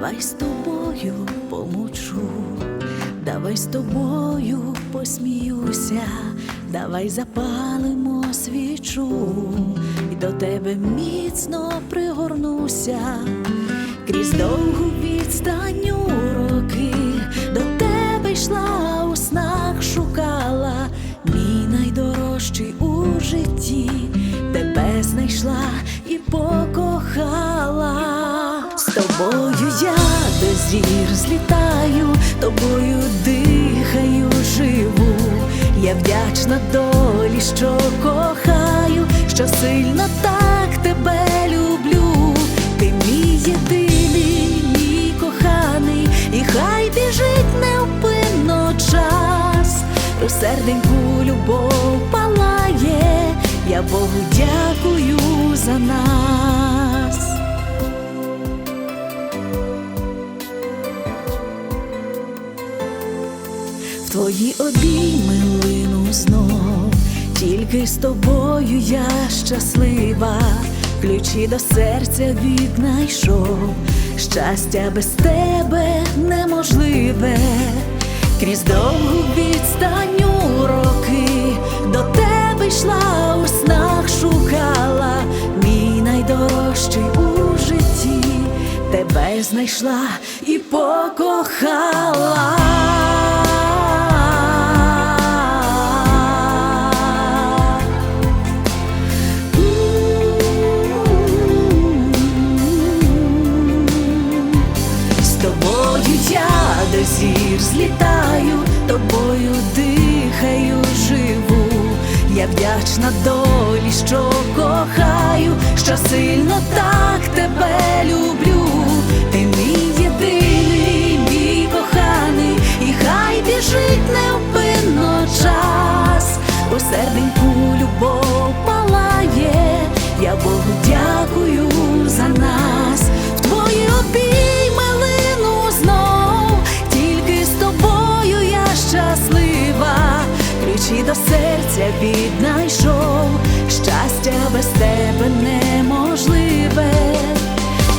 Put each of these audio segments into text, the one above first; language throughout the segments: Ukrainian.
Давай з тобою помучу, давай з тобою посміюся, давай запалимо свічу, і до тебе міцно пригорнуся, крізь довгу відстань у роки, до тебе йшла у снах, шукала мій найдорожчий у житті, тебе знайшла і покохала. До зір злітаю, тобою дихаю, живу. Я вдячна долі, що кохаю, що сильно так тебе люблю. Ти мій єдиний, мій коханий, і хай біжить невпинно час. Серденьку любов палає, я Богу дякую за нас. Твої обійми лину знов, тільки з тобою я щаслива, ключі до серця віднайшов, щастя без тебе неможливе, крізь довгу відстань у роки, до тебе йшла у снах, шукала. Мій найдорожчий у житті, тебе знайшла і покохала. Злітаю, тобою дихаю, живу. Я вдячна долі, що кохаю, що сильно так тебе люблю. Ти мій єдиний, мій коханий, і хай біжить невпинно час. У серця віднайшов, щастя без тебе неможливе,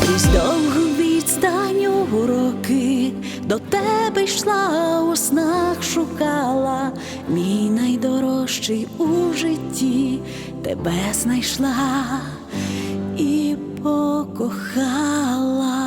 крізь довгу відстань у роки, до тебе йшла у снах, шукала. Мій найдорожчий у житті, тебе знайшла і покохала.